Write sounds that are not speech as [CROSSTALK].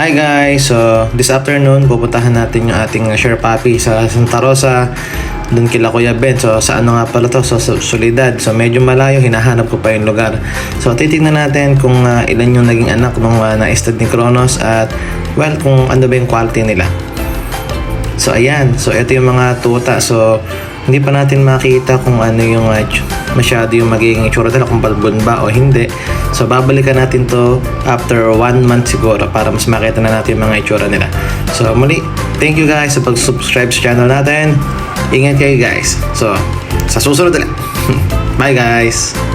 Hi guys! So, this afternoon, pupuntahan natin yung ating share puppy sa Santa Rosa. Doon kila Kuya Ben. So, sa ano nga pala to? So, sa Solidad. So, medyo malayo. Hinahanap ko pa yung lugar. So, titignan natin kung ah, ilan yung naging anak nung uh, naistad ni Kronos at well, kung ano ba yung quality nila. So, ayan. So, ito yung mga tuta. So, hindi pa natin makita kung ano yung uh, masyado yung magiging itsura nila, kung balbon ba o hindi. So, babalikan natin to after one month siguro para mas makita na natin yung mga itsura nila. So, muli, thank you guys sa pag-subscribe sa channel natin. Ingat kayo guys. So, sa susunod ulit. [LAUGHS] Bye guys!